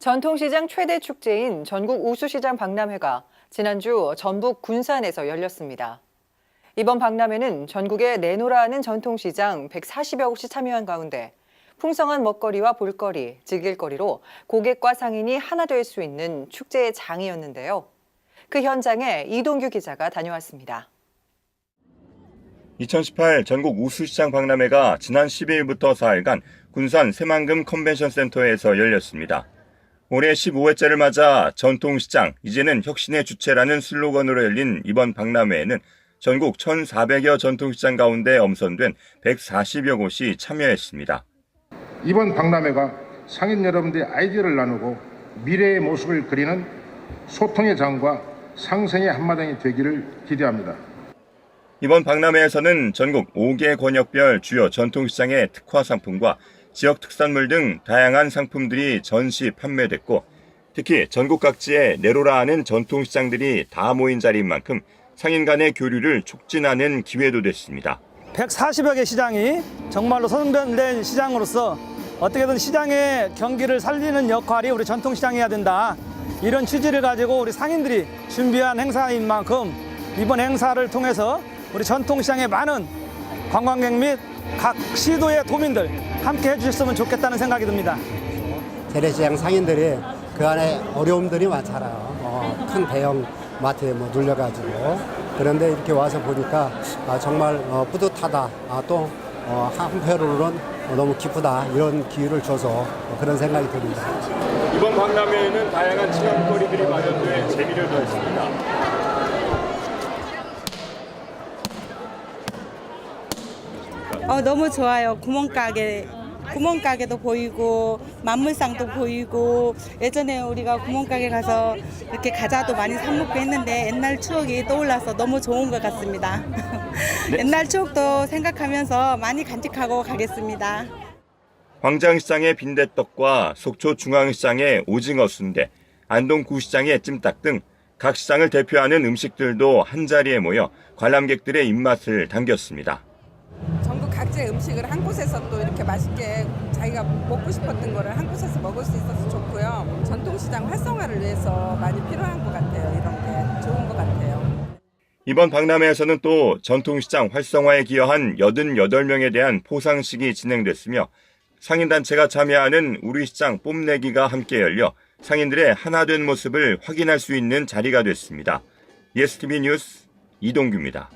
전통시장 최대 축제인 전국 우수시장 박람회가 지난주 전북 군산에서 열렸습니다. 이번 박람회는 전국에 내노라 하는 전통시장 140여 곳이 참여한 가운데 풍성한 먹거리와 볼거리, 즐길거리로 고객과 상인이 하나 될 수 있는 축제의 장이었는데요. 그 현장에 이동규 기자가 다녀왔습니다. 2018 전국 우수시장 박람회가 지난 12일부터 4일간 군산 새만금 컨벤션 센터에서 열렸습니다. 올해 15회째를 맞아 전통시장, 이제는 혁신의 주체라는 슬로건으로 열린 이번 박람회에는 전국 1,400여 전통시장 가운데 엄선된 140여 곳이 참여했습니다. 이번 박람회가 상인 여러분들의 아이디어를 나누고 미래의 모습을 그리는 소통의 장과 상생의 한마당이 되기를 기대합니다. 이번 박람회에서는 전국 5개 권역별 주요 전통시장의 특화 상품과 지역 특산물 등 다양한 상품들이 전시 판매됐고 특히 전국 각지의 내로라 하는 전통시장들이 다 모인 자리인 만큼 상인 간의 교류를 촉진하는 기회도 됐습니다. 140여 개 시장이 정말로 선별된 시장으로서 어떻게든 시장의 경기를 살리는 역할이 우리 전통시장이어야 된다. 이런 취지를 가지고 우리 상인들이 준비한 행사인 만큼 이번 행사를 통해서 우리 전통시장의 많은 관광객 및 각 시도의 도민들 함께 해주셨으면 좋겠다는 생각이 듭니다. 재래시장 상인들이 그 안에 어려움들이 많잖아요. 어, 큰 대형 마트에 뭐 눌려가지고 그런데 이렇게 와서 보니까 아, 정말 어, 뿌듯하다. 아, 또 어, 한편으로는 너무 기쁘다. 이런 기회를 줘서 어, 그런 생각이 듭니다. 이번 박람회에는 다양한 체험거리들이 마련돼 재미를 더했습니다. 어, 너무 좋아요. 구멍가게. 구멍가게도 보이고 만물상도 보이고 예전에 우리가 구멍가게 가서 이렇게 과자도 많이 사 먹고 했는데 옛날 추억이 떠올라서 너무 좋은 것 같습니다. 옛날 추억도 생각하면서 많이 간직하고 가겠습니다. 광장시장의 빈대떡과 속초 중앙시장의 오징어 순대, 안동 구시장의 찜닭 등 각 시장을 대표하는 음식들도 한자리에 모여 관람객들의 입맛을 당겼습니다. 각지의 음식을 한 곳에서 또 이렇게 맛있게 자기가 먹고 싶었던 거를 한 곳에서 먹을 수 있어서 좋고요. 전통시장 활성화를 위해서 많이 필요한 것 같아요. 이런 게 좋은 것 같아요. 이번 박람회에서는 또 전통시장 활성화에 기여한 88명에 대한 포상식이 진행됐으며 상인단체가 참여하는 우리 시장 뽐내기가 함께 열려 상인들의 하나 된 모습을 확인할 수 있는 자리가 됐습니다. 예스티비 뉴스 이동규입니다.